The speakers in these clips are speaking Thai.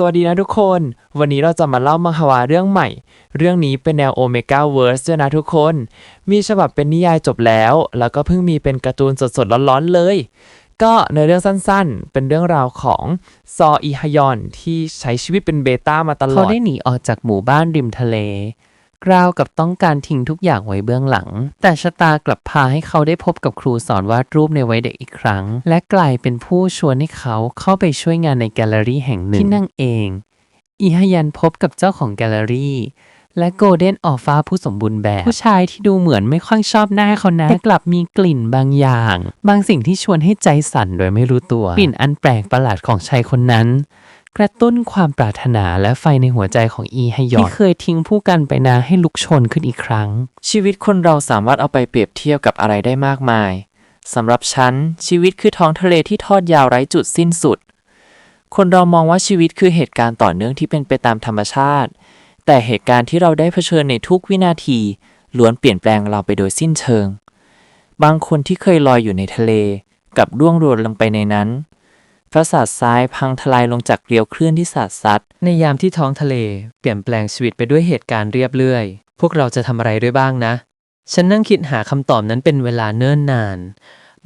สวัสดีนะทุกคน วันนี้เราจะมาเล่ามังฮวาเรื่องใหม่ เรื่องนี้เป็นแนวโอเมก้าเวิร์สด้วยนะทุกคน มีฉบับเป็นนิยายจบแล้ว แล้วก็เพิ่งมีเป็นการ์ตูนสดๆร้อนๆเลย ก็ในเรื่องสั้นๆ เป็นเรื่องราวของซออีฮยอนที่ใช้ชีวิตเป็นเบต้ามาตลอด เขาได้หนีออกจากหมู่บ้านริมทะเล ราวกับต้องการทิ้งทุกอย่างไว้เบื้องหลัง แต่ชะตากลับพาให้เขาได้พบกับครูสอนวาดรูปในวัยเด็กอีกครั้ง และกลายเป็นผู้ชวนให้เขาเข้าไปช่วยงานในแกลเลอรี่แห่งหนึ่งที่นั่งเองอีฮยันพบกับเจ้าของแกลเลอรี่ และโกลเด้นออฟฟ้าผู้สมบูรณ์แบบ ผู้ชายที่ดูเหมือนไม่ค่อยชอบหน้าเขานะแต่กลับมีกลิ่นบางอย่าง บางสิ่งที่ชวนให้ใจสั่นโดยไม่รู้ตัว กลิ่นอันแปลกประหลาดของชายคนนั้น กระตุ้นความปรารถนาและไฟในหัวใจของอีฮยอนที่เคยทิ้งผู้กันไปนานให้ลุกโชนขึ้นอีกครั้ง ชีวิตคนเราสามารถเอาไปเปรียบเทียบกับอะไรได้มากมายสำหรับฉัน ชีวิตคือท้องทะเลที่ทอดยาวไร้จุดสิ้นสุด คนเรามองว่าชีวิตคือเหตุการณ์ต่อเนื่องที่เป็นไปตามธรรมชาติ แต่เหตุการณ์ที่เราได้เผชิญในทุกวินาทีล้วนเปลี่ยนแปลงเราไปโดยสิ้นเชิง บางคนที่เคยลอยอยู่ในทะเลกลับร่วงโรยลงไปในนั้น ปราสาททรายพังทลายลงจากเกลียวคลื่นที่สาดซัด ในยามที่ท้องทะเล เปลี่ยนแปลงชีวิตไปด้วยเหตุการณ์เรียบเรื่อย พวกเราจะทำอะไรด้วยบ้างนะ ฉันนั่งคิดหาคำตอบนั้นเป็นเวลาเนิ่นนาน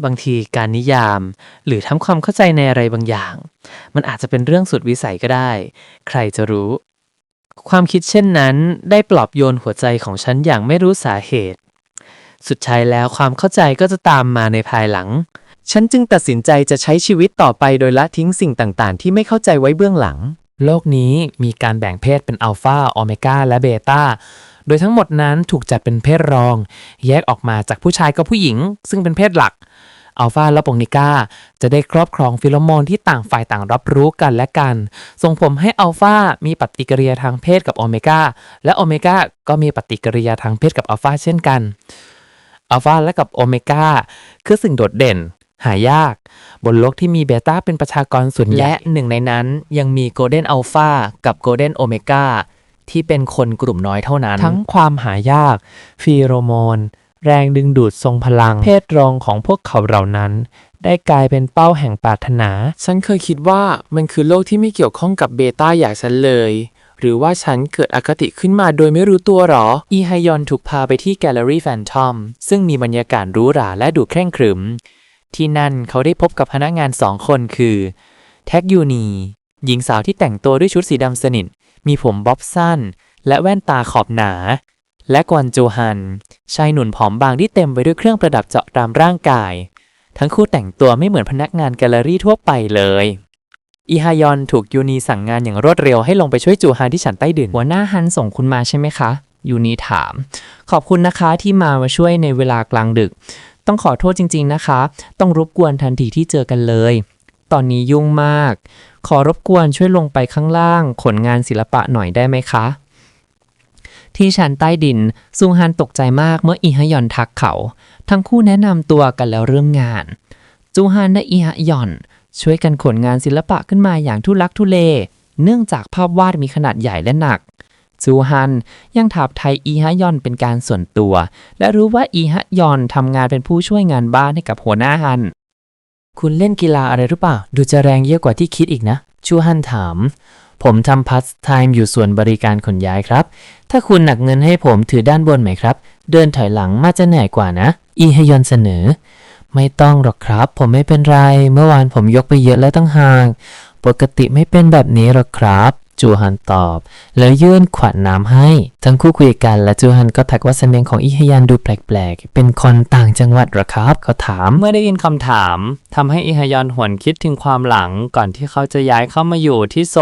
บางทีการนิยาม หรือทำความเข้าใจในอะไรบางอย่าง มันอาจจะเป็นเรื่องสุดวิสัยก็ได้ ใครจะรู้ ความคิดเช่นนั้น ได้ปลอบโยนหัวใจของฉันอย่างไม่รู้สาเหตุ สุดท้ายแล้วความเข้าใจก็จะตามมาในภายหลัง ฉันจึงตัดสินใจจะใช้ชีวิตต่อไปโดยละทิ้งสิ่งต่างๆ ที่ไม่เข้าใจไว้เบื้องหลัง โลกนี้มีการแบ่งเพศเป็นอัลฟาโอเมก้าและเบต้า โดยทั้งหมดนั้นถูกจัดเป็นเพศรอง แยกออกมาจากผู้ชายกับผู้หญิง ซึ่งเป็นเพศหลัก อัลฟาและโปนิก้าจะได้ครอบครองฟิโลโมนที่ต่างฝ่ายต่างรับรู้กันและกัน ส่งผมให้อัลฟามีปฏิกิริยาทางเพศกับโอเมก้า และโอเมก้าก็มีปฏิกิริยาทางเพศกับอัลฟาเช่นกันอัลฟาและกับโอเมก้าคือสิ่งโดดเด่น หายาก บนโลกที่มีเบต้าเป็นประชากรส่วนใหญ่ และหนึ่งในนั้นยังมีโกลเด้นอัลฟากับโกลเด้นโอเมก้าที่เป็นคนกลุ่มน้อยเท่านั้น ทั้งความหายาก ฟีโรโมน แรงดึงดูดทรงพลัง เพศรองของพวกเขาเหล่านั้น ได้กลายเป็นเป้าแห่งปรารถนา ฉันเคยคิดว่ามันคือโลกที่ไม่เกี่ยวข้องกับเบต้าอย่างฉันเลย หรือว่าฉันเกิดอคติขึ้นมาโดยไม่รู้ตัวหรอ อีไฮยอนถูกพาไปที่แกลเลอรี่แฟนทอมซึ่งมีบรรยากาศหรูหราและดูเคร่งครึม ที่นั่นเขาได้พบกับพนักงานสองคนคือ แท็กยูนี หญิงสาวที่แต่งตัวด้วยชุดสีดำสนิท มีผมบ๊อบสั้น และแว่นตาขอบหนา และกวนโจฮัน ชายหนุ่มผอมบางที่เต็มไปด้วยเครื่องประดับเจาะตามร่างกาย ทั้งคู่แต่งตัวไม่เหมือนพนักงานแกลเลอรี่ทั่วไปเลย อีฮายอนถูกยูนีสั่งงานอย่างรวดเร็วให้ลงไปช่วยจูฮันที่ฉันใต้ดิน หัวหน้าฮันส่งคุณมาใช่ไหมคะ ยูนีถาม ขอบคุณนะคะที่มามาช่วยในเวลากลางดึก ต้องขอโทษจริง ๆนะคะ ต้องรบกวนทันทีที่เจอกันเลย ตอนนี้ยุ่งมาก ขอรบกวนช่วยลงไปข้างล่าง ขนงานศิลปะหน่อยได้ไหมคะ ที่ชั้นใต้ดินซุงฮันตกใจมากเมื่ออีฮยอนทักเขา ทั้งคู่แนะนำตัวกันแล้วเริ่มงาน จูฮันและอีฮยอน ช่วยกันขนงานศิลปะขึ้นมาอย่างทุลักทุเล เนื่องจากภาพวาดมีขนาดใหญ่และหนัก จูฮัน ยังถามไทยอีฮยอนเป็นการส่วนตัว และรู้ว่าอีฮยอนทำงานเป็นผู้ช่วยงานบ้านให้กับหัวหน้าฮัน คุณเล่นกีฬาอะไรหรือเปล่า ดูจะแรงเยอะกว่าที่คิดอีกนะ ชูฮันถาม ผมทำพัสไทม์อยู่ส่วนบริการขนย้ายครับ ถ้าคุณหนักเงินให้ผมถือด้านบนไหมครับ เดินถอยหลังมาจะเหนื่อยกว่านะ อีฮยอนเสนอ ไม่ต้องหรอกครับ ผมไม่เป็นไร เมื่อวานผมยกไปเยอะแล้วตั้งห่างปกติไม่เป็นแบบนี้หรอกครับ จูฮันตอบ แล้วยื่นขวดน้ำให้ ทั้งคู่คุยกันและจูฮันก็ทักว่าสำเนียงของอิฮยันดูแปลกๆ เป็นคนต่างจังหวัดหรอครับ เขาถามเมื่อได้ยินคำถามทำให้อิฮยอนหวนคิดถึงความหลังก่อนที่เขาจะย้ายเข้ามาอยู่ที่โซ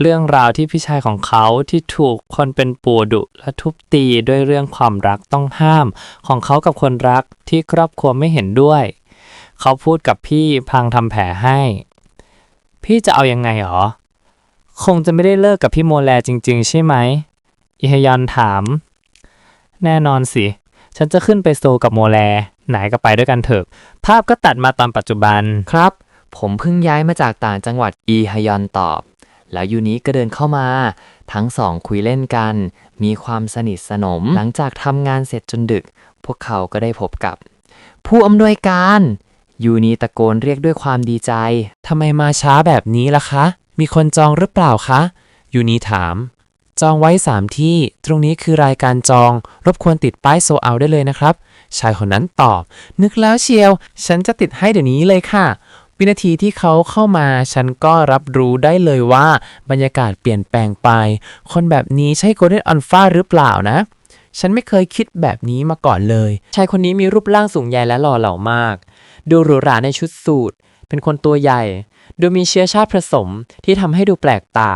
เรื่องราวที่พี่ชายของเขาที่ถูกคนเป็นปู่ดุและทุบตีด้วยเรื่องความรักต้องห้าม ของเขากับคนรักที่ครอบครัวไม่เห็นด้วย เขาพูดกับพี่พลางทำแผลให้ พี่จะเอายังไงหรอ คงจะไม่ได้เลิกกับพี่โมแลจริง ๆ ใช่ไหม อิฮยอนถาม แน่นอนสิ ฉันจะขึ้นไปโซกับโมแล ไหนก็ไปด้วยกันเถอะ ภาพก็ตัดมาตอนปัจจุบัน ครับ ผมเพิ่งย้ายมาจากต่างจังหวัดอีฮยอนตอบ แล้วยูนิก็เดินเข้ามา ทั้งสองคุยเล่นกัน มีความสนิทสนม หลังจากทำงานเสร็จจนดึก พวกเขาก็ได้พบกับ ผู้อำนวยการ ยูนีตะโกนเรียกด้วยความดีใจ ทำไมมาช้าแบบนี้ล่ะคะ มีคนจองหรือเปล่าคะ ยูนีถาม จองไว้สามที่ ตรงนี้คือรายการจอง รบกวนติดป้ายโซเอาได้เลยนะครับ ชายคนนั้นตอบ นึกแล้วเชียว ฉันจะติดให้เดี๋ยวนี้เลยค่ะ วินาทีที่เขาเข้ามา ฉันก็รับรู้ได้เลยว่า บรรยากาศเปลี่ยนแปลงไป คนแบบนี้ใช่โกลเด้นอัลฟาหรือเปล่านะฉันไม่เคยคิดแบบนี้มาก่อนเลย ชายคนนี้มีรูปร่างสูงใหญ่และหล่อเหลามาก ดูหรูหราในชุดสูท เป็นคนตัวใหญ่ ดูมีเชื้อชาติผสมที่ทำให้ดูแปลกตา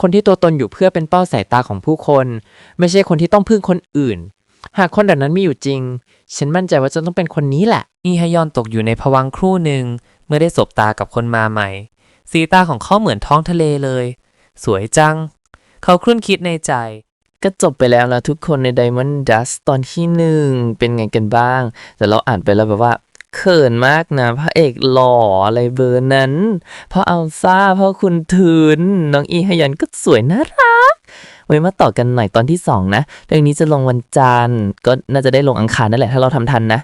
คนที่ตัวตนอยู่เพื่อเป็นเป้าสายตาของผู้คน ไม่ใช่คนที่ต้องพึ่งคนอื่น หากคนแบบนั้นมีอยู่จริง ฉันมั่นใจว่าจะต้องเป็นคนนี้แหละ อีฮยอนตกอยู่ในภวังครู่หนึ่งเมื่อได้สบตากับคนมาใหม่ สีตาของเขาเหมือนท้องทะเลเลย สวยจัง เขาครุ่นคิดในใจก็จบไปแล้วนะทุกคนใน Diamond Dust ตอนที่หนึ่งเป็นไงกันบ้าง แต่เราอ่านไปแล้วแบบว่า เขินมากนะพระเอกหล่ออะไรเบอร์นั้นพ่ออัลซ่าพ่อคุณทืนน้องอีฮยันก็สวยน่ารักไว้มาต่อกันหน่อยตอนที่สองนะเรื่องนี้จะลงวันจันทร์ก็น่าจะได้ลงอังคารนั่นแหละถ้าเราทำทันนะ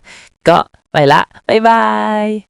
ก็ไปละ บ๊ายบาย